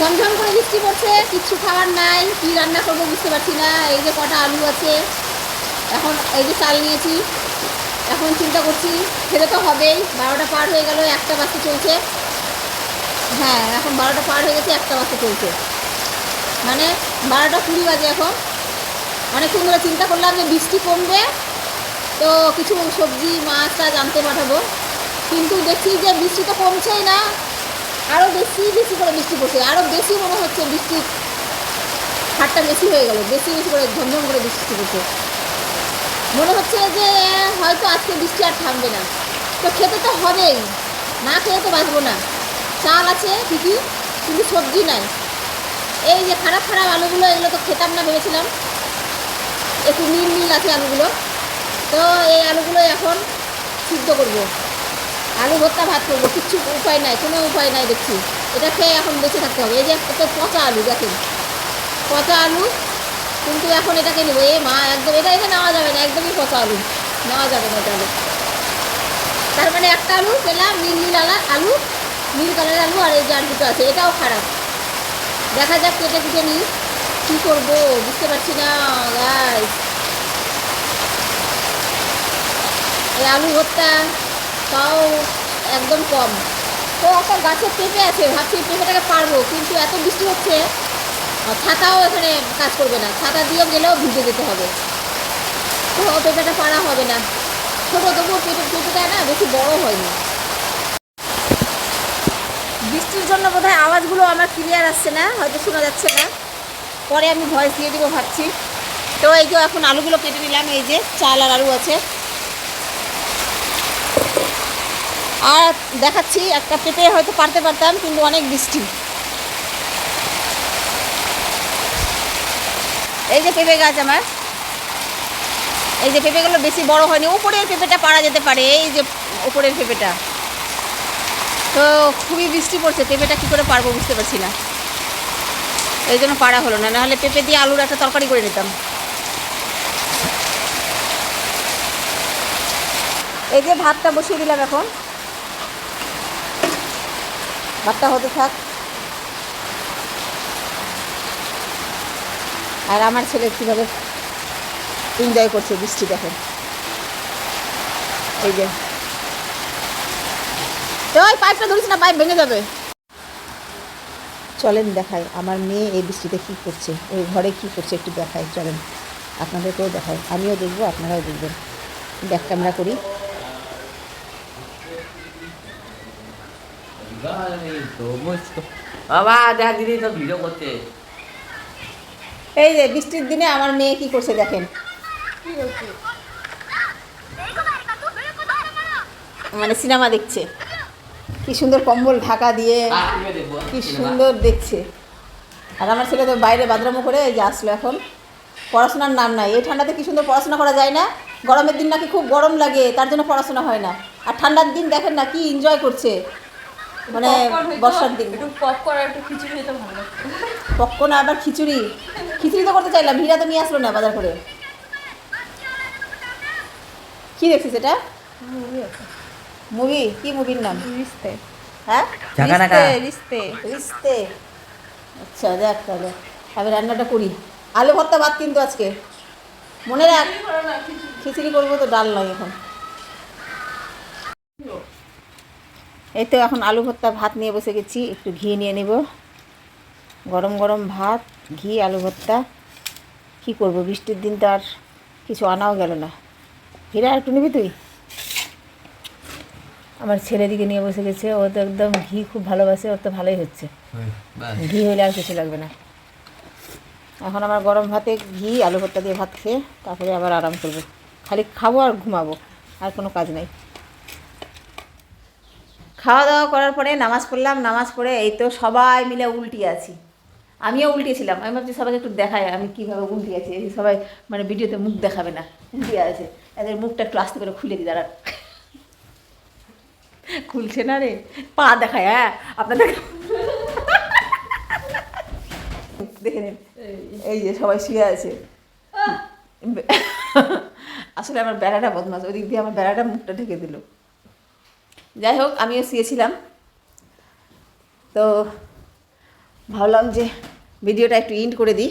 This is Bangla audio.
ঝমঝম করে বৃষ্টি পড়ছে, কিচ্ছু খাবার নাই, কি রান্না করব বুঝতে পারছি না, এই যে কটা আলু আছে, এখন এই যে চাল নিয়েছি, এখন চিন্তা করছি, খেতে তো হবেই, বারোটা পার হয়ে গেল, একটা বাসে চলছে। হ্যাঁ এখন বারোটা পার হয়ে গেছে, একটা বাসে চলছে। মানে বারোটা কুড়ি বাজে এখন। অনেকক্ষণ ধরে চিন্তা করলাম যে বৃষ্টি কমবে, তো কিছু সবজি, মাছ টাছ আনতে পাঠাবো। কিন্তু দেখছি যে বৃষ্টি তো কমছেই না। আরও বেশি বেশি করে বৃষ্টি পড়ছে আরও বেশি মনে হচ্ছে বৃষ্টির হারটা বেশি হয়ে গেল। বেশি বেশি করে, ঝমঝম করে বৃষ্টি পড়ছে মনে হচ্ছে যে, হয়তো আজকে বৃষ্টি আর থামবে না। তো খেতে তো হবেই। না খেয়ে তো বাঁচবো না। চাল আছে ঠিকই কিন্তু সবজি নাই। এই যে খারাপ খারাপ আলুগুলো, এগুলো তো খেতাম না ভেবেছিলাম। একটু নীল নীল আছে আলুগুলো। তো এই আলুগুলো এখন সিদ্ধ করব। আলু ভর্তা ভাত করব, কিচ্ছু উপায় নাই, কোনো উপায় নাই দেখছি। এটা খেয়ে এখন বেঁচে থাকতে হবে। এই যে একটা পচা আলু, দেখেন। পচা আলু, কিন্তু এখন এটাকে নেব। এ মা, একদম, এটা এটা নেওয়া যাবে না, একদমই পচা আলু। নেওয়া যাবে না এটা তার মানে একটা আলু পেলাম, নীল নীল আলা, আলু, নীল কালারের আলু আর এই যে আর দুটো আছে, এটাও খারাপ। দেখা যাক কেটে কুটে নিই, কী করব, বুঝতে পারছি না গাইস এই আলু ভর্তা তাও একদম কম। তো একটা গাছের পেঁপে আছে, ভাবছি পেঁপেটাকে পারব কিন্তু এত বৃষ্টি হচ্ছে ছাতাও এখানে কাজ করবে না। ছাতা দিয়েও গেলেও ভিজে যেতে হবে। তো পেঁপেটা পারা হবে না। ছোটো, তবুও পেঁপে পেঁপেটা না বেশি বড় হয়নি। বৃষ্টির জন্য বোধহয় আওয়াজগুলো আমার ক্লিয়ার আসছে না, হয়তো শোনা যাচ্ছে না। পরে আমি ভয়েস দিয়ে দেবো ভাবছি। তো এই যে এখন আলুগুলো কেটে নিলাম, এই যে চাল আর আলু আছে। আর দেখাচ্ছি, একটা পেঁপে হয়তো পারতে পারতাম, কিন্তু অনেক বৃষ্টি এই যে পেঁপে গাছ আমার। এই যে পেঁপেগুলো বেশি বড় হয়নি, উপরের পেঁপেটা পারা যেতে পারে, এই যে উপরের পেঁপেটা। তো খুবই বৃষ্টি পড়ছে, পেঁপেটা কী করে পারব বুঝতে পারছি না। এই জন্য পারা হলো না, নাহলে পেঁপে দিয়ে আলুর একটা তরকারি করে নিতাম। এই যে ভাতটা বসিয়ে দিলাম এখন। ভাতটা হতে থাক। আর আমার ছেলে কীভাবে এনজয় করছে বৃষ্টি দেখেন। এই যে। ওই পাইপটা ধরিস না, পাইপ ভেঙে যাবে। চলেন দেখাই আমার মেয়ে এই বৃষ্টিতে কী করছে ওই ঘরে কী করছে একটু দেখাই, চলেন। আপনাদেরকেও দেখাই, আমিও দেখব, আপনারাও দেখবেন। ব্যাক ক্যামেরা করি। এই যে বৃষ্টির দিনে আমার মেয়ে কি করছে দেখেন। মানে সিনেমা দেখছে কি সুন্দর কম্বল ঢাকা দিয়ে কি সুন্দর দেখছে আর আমার ছেলে তো বাইরে বাদরামো করে যে আসলো এখন পড়াশোনার নাম নাই এই ঠান্ডাতে কি সুন্দর পড়াশোনা করা যায় না গরমের দিন নাকি খুব গরম লাগে তার জন্য পড়াশোনা হয় না আর ঠান্ডার দিন দেখেন না কি এনজয় করছে মানে বর্ষার দিন। একটু পপ করা একটু খিচুড়ি হইতে ভালো পক্কন আবার খিচুড়ি। খিচুড়ি তো করতে চাইলাম হীরা তো নিয়ে আসলো না বাজার করে? কি দেখছিস এটা? মুভি কি মুভির নাম? রিস্তে। হ্যাঁ? রিস্তে রিস্তে আচ্ছা দেখ তাহলে আমি রান্নাটা করি। আলু ভর্তা ভাত কিন্তু আজকে। মনে রাখ খিচুড়ি করব তো ডাল নয় এখন। এই তো এখন আলু ভর্তা ভাত নিয়ে বসে গেছি একটু ঘি নিয়ে নেব। গরম গরম ভাত ঘি আলু ভর্তা। কী করব বৃষ্টির দিন তো আর কিছু আনাও গেল না। হীরা একটু নিবি তুই? আমার ছেলেদিকে নিয়ে বসে গেছে ও তো একদম ঘি খুব ভালোবাসে ওর তো ভালোই হচ্ছে। ঘি হলে আর কিছু লাগবে না। এখন আমার গরম ভাতে ঘি আলু ভর্তা দিয়ে ভাত খেয়ে তারপরে আবার আরাম করব। খালি খাব আর ঘুমাবো আর কোনো কাজ নাই। খাওয়া দাওয়া করার পরে নামাজ পড়লাম, নামাজ পড়ে এই তো সবাই মিলে উল্টি আছি। আমিও উল্টিয়েছিলাম আমি ভাবছি সবাইকে একটু দেখায় আমি কীভাবে উল্টি আছি। সবাই মানে ভিডিওতে মুখ দেখাবে না, উল্টি আছে। এদের মুখটা একটু আস্তে করে খুলে দিই, দাঁড়ান। খুলছে না রে, পা দেখায় হ্যাঁ আপনাদের দেখে নিন, এই যে সবাই শুয়ে আছে। আসলে আমার বেড়াটা বদমাস ওই দিক দিয়ে আমার বেড়াটা মুখটা ঢেকে দিল। যাই হোক আমিও শুয়েছিলাম। তো ভাবলাম যে ভিডিওটা একটু ইন্ড করে দিই।